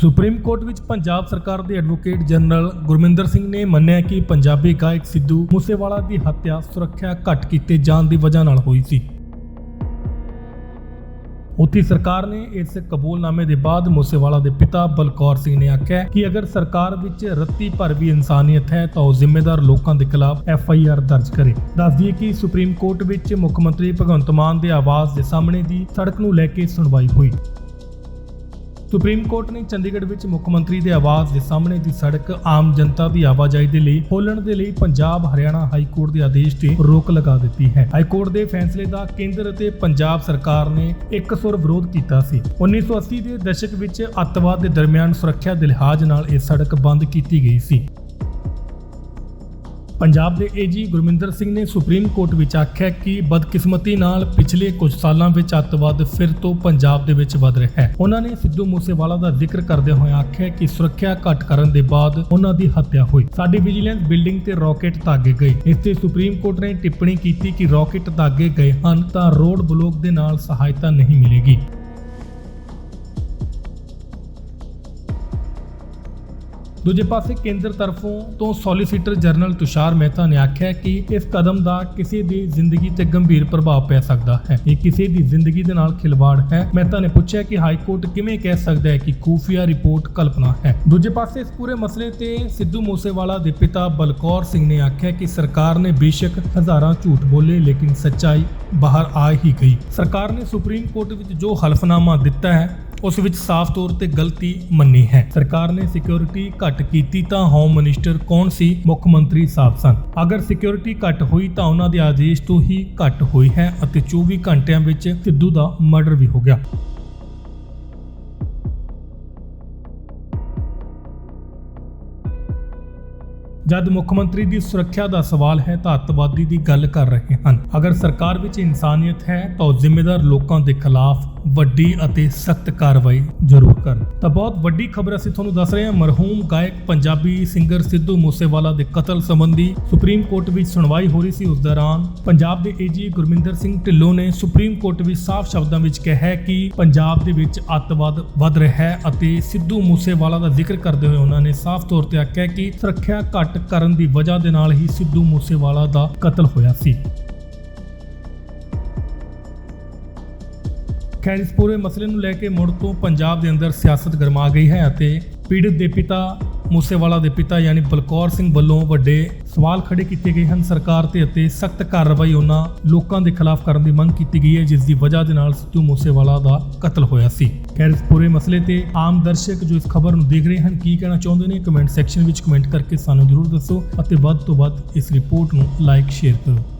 Supreme court ਵਿੱਚ ਪੰਜਾਬ ਸਰਕਾਰ ਦੇ ਐਡਵੋਕੇਟ ਜਨਰਲ ਗੁਰਮਿੰਦਰ ਸਿੰਘ ਨੇ ਮੰਨਿਆ ਕਿ ਪੰਜਾਬੀ ਗਾਇਕ ਸਿੱਧੂ ਮੂਸੇਵਾਲਾ ਦੀ ਹੱਤਿਆ ਸੁਰੱਖਿਆ ਘੱਟ ਕੀਤੇ ਜਾਣ ਦੀ ਵਜ੍ਹਾ ਨਾਲ ਹੋਈ ਸੀ। ਉੱਥੇ ਸਰਕਾਰ ਨੇ ਇਸ ਕਬੂਲਨਾਮੇ ਦੇ ਬਾਅਦ ਮੂਸੇਵਾਲਾ ਦੇ ਪਿਤਾ ਬਲਕੌਰ ਸਿੰਘ ਨੇ ਆਖਿਆ ਕਿ ਅਗਰ ਸਰਕਾਰ ਵਿੱਚ ਰੱਤੀ ਭਰ ਵੀ ਇਨਸਾਨੀਅਤ ਹੈ ਤਾਂ ਉਹ ਜ਼ਿੰਮੇਦਾਰ ਲੋਕਾਂ ਦੇ ਖਿਲਾਫ ਐਫ ਆਈ ਆਰ ਦਰਜ ਕਰੇ। ਦੱਸ ਦਈਏ ਕਿ ਸੁਪਰੀਮ ਕੋਰਟ ਵਿੱਚ ਮੁੱਖ ਮੰਤਰੀ ਭਗਵੰਤ ਮਾਨ ਦੇ ਆਵਾਜ਼ ਦੇ ਸਾਹਮਣੇ ਦੀ ਸੜਕ ਨੂੰ ਲੈ ਕੇ ਸੁਣਵਾਈ ਹੋਈ। ਸੁਪਰੀਮ ਕੋਰਟ ਨੇ ਚੰਡੀਗੜ੍ਹ ਵਿੱਚ ਮੁੱਖ ਮੰਤਰੀ ਦੇ ਆਵਾਜ਼ ਦੇ ਸਾਹਮਣੇ ਦੀ ਸੜਕ ਆਮ ਜਨਤਾ ਦੀ ਆਵਾਜਾਈ ਦੇ ਲਈ ਖੋਲਣ ਦੇ ਲਈ ਪੰਜਾਬ ਹਰਿਆਣਾ ਹਾਈ ਕੋਰਟ ਦੇ ਆਦੇਸ਼ ਤੇ ਰੋਕ ਲਗਾ ਦਿੱਤੀ ਹੈ। ਹਾਈ ਕੋਰਟ ਦੇ ਫੈਸਲੇ ਦਾ ਕੇਂਦਰ ਅਤੇ ਪੰਜਾਬ ਸਰਕਾਰ ਨੇ ਇੱਕ ਸੁਰ ਵਿਰੋਧ ਕੀਤਾ ਸੀ। 1980 ਦੇ ਦਸ਼ਕ ਵਿੱਚ ਅੱਤਵਾਦ ਦੇ ਦਰਮਿਆਨ ਸੁਰੱਖਿਆ ਦੇ ਲਿਹਾਜ਼ ਨਾਲ ਇਹ ਸੜਕ ਬੰਦ ਕੀਤੀ ਗਈ ਸੀ। ਪੰਜਾਬ ਦੇ ਏਜੀ ਗੁਰਮਿੰਦਰ ਸਿੰਘ ਨੇ ਸੁਪਰੀਮ ਕੋਰਟ ਵਿੱਚ ਆਖਿਆ ਕਿ ਬਦਕਿਸਮਤੀ ਨਾਲ ਪਿਛਲੇ ਕੁਝ ਸਾਲਾਂ ਵਿੱਚ ਅੱਤਵਾਦ ਫਿਰ ਤੋਂ ਪੰਜਾਬ ਦੇ ਵਿੱਚ ਵੱਧ ਰਿਹਾ ਹੈ। ਉਹਨਾਂ ਨੇ ਸਿੱਧੂ ਮੂਸੇਵਾਲਾ ਦਾ ਜ਼ਿਕਰ ਕਰਦੇ ਹੋਏ ਆਖਿਆ ਕਿ ਸੁਰੱਖਿਆ ਘੱਟ ਕਰਨ ਦੇ ਬਾਅਦ ਉਹਨਾਂ ਦੀ ਹੱਤਿਆ ਹੋਈ। ਸਾਡੀ ਵਿਜੀਲੈਂਸ ਬਿਲਡਿੰਗ ਤੇ ਰਾਕੇਟ ਦਾਗੇ ਗਏ। ਇਸ ਤੇ ਸੁਪਰੀਮ ਕੋਰਟ ਨੇ ਟਿੱਪਣੀ ਕੀਤੀ ਕਿ ਰਾਕੇਟ ਦਾਗੇ ਗਏ ਹਨ ਤਾਂ ਰੋਡ ਬਲੋਕ ਦੇ ਨਾਲ ਸਹਾਇਤਾ ਨਹੀਂ ਮਿਲੇਗੀ। ਦੂਜੇ ਪਾਸੇ ਕੇਂਦਰ ਤਰਫੋਂ ਤੋਂ ਸੋਲੀਸਿਟਰ ਜਨਰਲ ਤੁਸ਼ਾਰ ਮਹਿਤਾ ਨੇ ਆਖਿਆ ਕਿ ਇਸ ਕਦਮ ਦਾ ਕਿਸੇ ਦੀ ਜ਼ਿੰਦਗੀ ਤੇ ਗੰਭੀਰ ਪ੍ਰਭਾਵ ਪੈ ਸਕਦਾ ਹੈ। ਇਹ ਕਿਸੇ ਦੀ ਜ਼ਿੰਦਗੀ ਦੇ ਨਾਲ ਖਿਲਵਾੜ ਹੈ। ਮਹਿਤਾ ਨੇ ਪੁੱਛਿਆ ਕਿ ਹਾਈ ਕੋਰਟ ਕਿਵੇਂ ਕਹਿ ਸਕਦਾ ਹੈ ਕਿ ਖੂਫੀਆ ਰਿਪੋਰਟ ਕਲਪਨਾ ਹੈ। ਦੂਜੇ ਪਾਸੇ ਇਸ ਪੂਰੇ ਮਸਲੇ ਤੇ ਸਿੱਧੂ ਮੂਸੇਵਾਲਾ ਦੇ ਪਿਤਾ ਬਲਕੌਰ ਸਿੰਘ ਨੇ ਆਖਿਆ ਕਿ ਸਰਕਾਰ ਨੇ ਬੇਸ਼ੱਕ ਹਜ਼ਾਰਾਂ ਝੂਠ ਬੋਲੇ, ਲੇਕਿਨ ਸੱਚਾਈ ਬਾਹਰ ਆ ਹੀ ਗਈ। ਸਰਕਾਰ ਨੇ ਸੁਪਰੀਮ ਕੋਰਟ ਵਿੱਚ ਜੋ ਹਲਫਨਾਮਾ ਦਿੱਤਾ ਹੈ ਉਸ ਵਿੱਚ ਸਾਫ਼ ਤੌਰ ਤੇ ਗਲਤੀ ਮੰਨੀ ਹੈ। ਸਰਕਾਰ ਨੇ ਸਿਕਿਉਰਿਟੀ ਘੱਟ ਕੀਤੀ ਤਾਂ ਹੋਮ ਮਿਨਿਸਟਰ ਕੌਣ ਸੀ? ਮੁੱਖ ਮੰਤਰੀ ਸਾਹਿਬ ਸਨ। ਅਗਰ ਸਿਕਿਉਰਿਟੀ ਘੱਟ ਹੋਈ ਤਾਂ ਉਹਨਾਂ ਦੇ ਆਦੇਸ਼ ਤੋਂ ਹੀ ਘੱਟ ਹੋਈ ਹੈ ਅਤੇ 24 ਘੰਟਿਆਂ ਵਿੱਚ ਸਿੱਧੂ ਦਾ ਮਰਡਰ ਵੀ ਹੋ ਗਿਆ। ਜਦ ਮੁੱਖ ਮੰਤਰੀ ਦੀ ਸੁਰੱਖਿਆ ਦਾ ਸਵਾਲ ਹੈ ਤਾਂ ਅੱਤਵਾਦੀ ਦੀ ਗੱਲ ਕਰ ਰਹੇ ਹਨ। ਅਗਰ ਸਰਕਾਰ ਵਿੱਚ ਇਨਸਾਨੀਅਤ ਹੈ ਤਾਂ ਉਹ ਜ਼ਿੰਮੇਦਾਰ ਲੋਕਾਂ ਦੇ ਖਿਲਾਫ ਵੱਡੀ ਅਤੇ ਸਖਤ ਕਾਰਵਾਈ ਜ਼ਰੂਰ ਕਰਨ। ਤਾਂ ਬਹੁਤ ਵੱਡੀ ਖਬਰ ਅਸੀਂ ਤੁਹਾਨੂੰ ਦੱਸ ਰਹੇ ਹਾਂ, ਮਰਹੂਮ ਗਾਇਕ, ਪੰਜਾਬੀ ਸਿੰਗਰ ਸਿੱਧੂ ਮੂਸੇਵਾਲਾ ਦੇ ਕਤਲ ਸੰਬੰਧੀ ਸੁਪਰੀਮ ਕੋਰਟ ਵਿੱਚ ਸੁਣਵਾਈ ਹੋ ਰਹੀ ਸੀ। ਉਸ ਦੌਰਾਨ ਪੰਜਾਬ ਦੇ ਏਜੀ ਗੁਰਮਿੰਦਰ ਸਿੰਘ ਢਿੱਲੋਂ ਨੇ ਸੁਪਰੀਮ ਕੋਰਟ ਵਿੱਚ ਸਾਫ਼ ਸ਼ਬਦਾਂ ਵਿੱਚ ਕਿਹਾ ਹੈ ਕਿ ਪੰਜਾਬ ਦੇ ਵਿੱਚ ਅੱਤਵਾਦ ਵੱਧ ਰਿਹਾ ਹੈ ਅਤੇ ਸਿੱਧੂ ਮੂਸੇਵਾਲਾ ਦਾ ਜ਼ਿਕਰ ਕਰਦੇ ਹੋਏ ਉਹਨਾਂ ਨੇ ਸਾਫ਼ ਤੌਰ ਤੇ ਆਖਿਆ ਕਿ ਸੁਰੱਖਿਆ ਘੱਟ ਕਰਨ ਦੀ ਵਜ੍ਹਾ ਦੇ ਨਾਲ ਹੀ ਸਿੱਧੂ ਮੂਸੇਵਾਲਾ ਦਾ ਕਤਲ ਹੋਇਆ ਸੀ। ਖੈਰ ਇਸ ਪੂਰੇ ਮਸਲੇ ਨੂੰ ਲੈ ਕੇ ਮੁੜ ਤੋਂ ਪੰਜਾਬ ਦੇ ਅੰਦਰ ਸਿਆਸਤ ਗਰਮਾ ਗਈ ਹੈ ਅਤੇ ਪੀੜਤ ਦੇ ਪਿਤਾ ਮੂਸੇਵਾਲਾ ਦੇ ਪਿਤਾ ਯਾਨੀ ਬਲਕੌਰ ਸਿੰਘ ਵੱਲੋਂ ਵੱਡੇ ਸਵਾਲ ਖੜੇ ਕੀਤੇ ਗਏ ਹਨ। ਸਰਕਾਰ ਤੇ ਅਤੇ ਸਖਤ ਕਾਰਵਾਈ ਉਹਨਾਂ ਲੋਕਾਂ ਦੇ ਖਿਲਾਫ ਕਰਨ ਦੀ ਮੰਗ ਕੀਤੀ ਗਈ ਹੈ, ਜਿਸ ਦੀ ਵਜ੍ਹਾ ਦੇ ਨਾਲ ਸਿੱਧੂ ਮੂਸੇਵਾਲਾ ਦਾ ਕਤਲ ਹੋਇਆ ਸੀ। ਖੈਰ ਇਸ ਪੂਰੇ ਮਸਲੇ ਤੇ ਆਮ ਦਰਸ਼ਕ ਜੋ ਇਸ ਖਬਰ ਨੂੰ ਦੇਖ ਰਹੇ ਹਨ, ਕੀ ਕਹਿਣਾ ਚਾਹੁੰਦੇ ਨੇ? ਕਮੈਂਟ ਸੈਕਸ਼ਨ ਵਿੱਚ ਕਮੈਂਟ ਕਰਕੇ ਸਾਨੂੰ ਜ਼ਰੂਰ ਦੱਸੋ ਅਤੇ ਵੱਧ ਤੋਂ ਵੱਧ ਇਸ ਰਿਪੋਰਟ ਨੂੰ ਲਾਈਕ, ਸ਼ੇਅਰ ਕਰੋ।